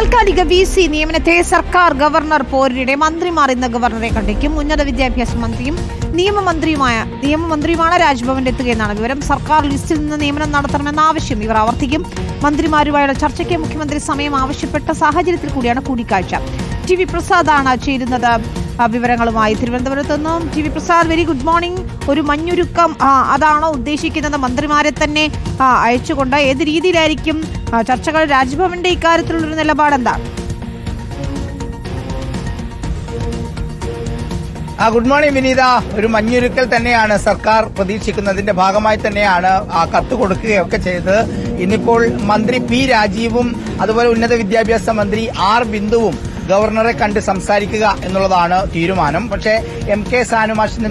താൽക്കാലിക V C നിയമനത്തെ സർക്കാർ governor പോരിനിടെ മന്ത്രിമാർ ഇന്ന് ഗവർണറെ കണ്ടേക്കും ഉന്നത വിദ്യാഭ്യാസ മന്ത്രിയും നിയമമന്ത്രിയുമായ നിയമമന്ത്രിയുമാണ് രാജ്ഭവനിൽ എത്തുകയെന്നാണ് വിവരം. സർക്കാർ ലിസ്റ്റിൽ നിന്ന് നിയമനം നടത്തണമെന്ന ആവശ്യം ഇവർ ആവർത്തിക്കും. മന്ത്രിമാരുമായുള്ള ചർച്ചയ്ക്ക് മുഖ്യമന്ത്രി സമയം ആവശ്യപ്പെട്ട സാഹചര്യത്തിൽ കൂടിയാണ് കൂടിക്കാഴ്ച. ടി വി പ്രസാദാണ് ചേരുന്നത്. വിവരങ്ങളുമായി തിരുവനന്തപുരത്ത് നിന്നും T V Prasad very good morning. ഒരു മഞ്ഞുരുക്കം അതാണോ ഉദ്ദേശിക്കുന്നത്? മന്ത്രിമാരെ തന്നെ അയച്ചുകൊണ്ട് ഏത് രീതിയിലായിരിക്കും ചർച്ചകൾ രാജ്ഭവന്റെ ഇക്കാര്യത്തിലുള്ളൊരു നിലപാടെന്താണ് ആ ഗുഡ് മോർണിംഗ് വിനീത. ഒരു മഞ്ഞുരുക്കൽ തന്നെയാണ്. സർക്കാർ പ്രതീക്ഷിക്കുന്നതിന്റെ ഭാഗമായി തന്നെയാണ് ആ കത്ത് കൊടുക്കുകയൊക്കെ ചെയ്തത്. ഇന്നിപ്പോൾ മന്ത്രി പി രാജീവും അതുപോലെ ഉന്നത വിദ്യാഭ്യാസ മന്ത്രി ആർ ബിന്ദുവും ഗവർണറെ കണ്ട് സംസാരിക്കുക എന്നുള്ളതാണ് തീരുമാനം. പക്ഷേ എം കെ സാനുമാഷിന്റെ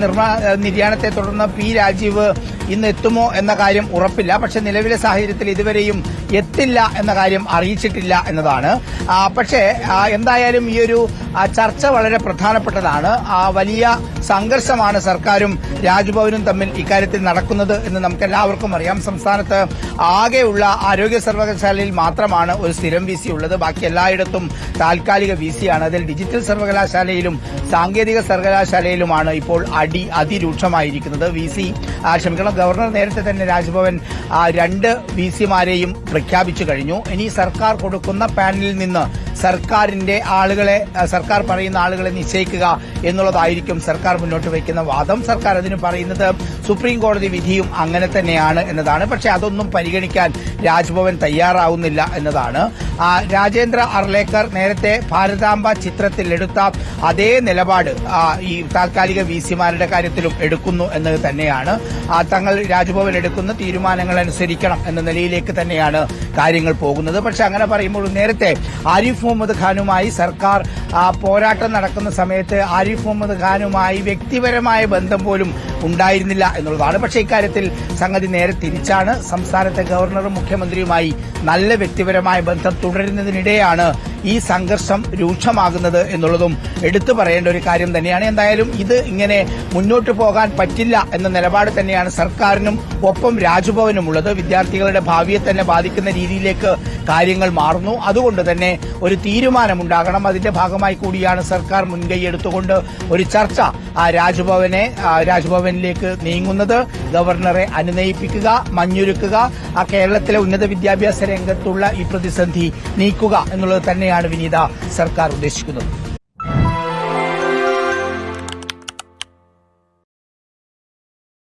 നിര്യാണത്തെ തുടർന്ന് പി രാജീവ് ഇന്ന് എത്തുമോ എന്ന കാര്യം ഉറപ്പില്ല. പക്ഷേ നിലവിലെ സാഹചര്യത്തിൽ ഇതുവരെയും എത്തില്ല എന്ന കാര്യം അറിയിച്ചിട്ടില്ല എന്നതാണ്. പക്ഷേ എന്തായാലും ഈ ഒരു ആ, ചർച്ച വളരെ പ്രധാനപ്പെട്ടതാണ്. ആ, വലിയ സംഘർഷമാണ് സർക്കാരും രാജ്ഭവനും തമ്മിൽ ഇക്കാര്യത്തിൽ നടക്കുന്നത് എന്ന് നമുക്ക് എല്ലാവർക്കും അറിയാം. സംസ്ഥാനത്ത് ആകെയുള്ള ആരോഗ്യ സർവകലാശാലയിൽ മാത്രമാണ് ഒരു സ്ഥിരം വി സി ഉള്ളത്. ബാക്കി എല്ലായിടത്തും താൽക്കാലിക വി സിയാണ് അതിൽ ഡിജിറ്റൽ സർവകലാശാലയിലും സാങ്കേതിക സർവകലാശാലയിലുമാണ് ഇപ്പോൾ അടി അതിരൂക്ഷമായിരിക്കുന്നത്. വി സി ക്ഷമിക്കണം ഗവർണർ നേരത്തെ തന്നെ രാജ്ഭവൻ രണ്ട് വി സിമാരെയും പ്രഖ്യാപിച്ചു കഴിഞ്ഞു. ഇനി സർക്കാർ കൊടുക്കുന്ന പാനലിൽ നിന്ന് സർക്കാരിന്റെ ആളുകളെ സർക്കാർ പറയുന്ന ആളുകളെ നിശ്ചയിക്കുക എന്നുള്ളതായിരിക്കും സർക്കാർ മുന്നോട്ട് വയ്ക്കുന്ന വാദം. സർക്കാർ അതിന് പറയുന്നത് സുപ്രീം കോടതി വിധിയും അങ്ങനെ തന്നെയാണ് എന്നതാണ്. പക്ഷേ അതൊന്നും പരിഗണിക്കാൻ രാജ്ഭവൻ തയ്യാറാവുന്നില്ല എന്നതാണ്. രാജേന്ദ്ര അർലേക്കർ നേരത്തെ ഭാരതാംബ ചിത്രത്തിൽ എടുത്ത അതേ നിലപാട് ഈ താൽക്കാലിക വി സിമാരുടെ കാര്യത്തിലും എടുക്കുന്നു എന്നത് തന്നെയാണ്. തങ്ങൾ രാജ്ഭവൻ എടുക്കുന്ന തീരുമാനങ്ങൾ അനുസരിക്കണം എന്ന നിലയിലേക്ക് തന്നെയാണ് കാര്യങ്ങൾ പോകുന്നത്. പക്ഷെ അങ്ങനെ പറയുമ്പോൾ നേരത്തെ ആരിഫ് മുഹമ്മദ് ഖാനുമായി സർക്കാർ പോരാട്ടം നടക്കുന്ന സമയത്ത് ആരിഫ് മുഹമ്മദ് ഖാനുമായി വ്യക്തിപരമായ ബന്ധം പോലും ഉണ്ടായിരുന്നില്ല എന്നുള്ളതാണ്. പക്ഷേ ഇക്കാര്യത്തിൽ സംഗതി നേരെ തിരിച്ചാണ്. സംസ്ഥാനത്തെ ഗവർണറും മുഖ്യമന്ത്രിയുമായി നല്ല വ്യക്തിപരമായ ബന്ധം തുടരുന്നതിനിടെയാണ് ഈ സംഘർഷം രൂക്ഷമാകുന്നത് എന്നുള്ളതും എടുത്തു പറയേണ്ട ഒരു കാര്യം തന്നെയാണ്. എന്തായാലും ഇത് ഇങ്ങനെ മുന്നോട്ട് പോകാൻ പറ്റില്ല എന്ന നിലപാട് തന്നെയാണ് സർക്കാരിനും ഒപ്പം രാജ്ഭവനും ഉള്ളത് വിദ്യാർത്ഥികളുടെ ഭാവിയെ തന്നെ ബാധിക്കുന്ന രീതിയിലേക്ക് കാര്യങ്ങൾ മാറുന്നു. അതുകൊണ്ട് തന്നെ ഒരു തീരുമാനമുണ്ടാകണം. അതിന്റെ ഭാഗമായി കൂടിയാണ് സർക്കാർ മുൻകൈ എടുത്തുകൊണ്ട് ഒരു ചർച്ച ആ രാജ്ഭവനെ രാജ്ഭവനിലേക്ക് നീങ്ങുന്നത്. ഗവർണറെ അനുനയിപ്പിക്കുക മഞ്ഞുരുക്കുക ആ കേരളത്തിലെ ഉന്നത വിദ്യാഭ്യാസ രംഗത്തുള്ള ഈ പ്രതിസന്ധി നീക്കുക എന്നുള്ളത് തന്നെയാണ് വിനീത സർക്കാർ ഉദ്ദേശിക്കുന്നത്.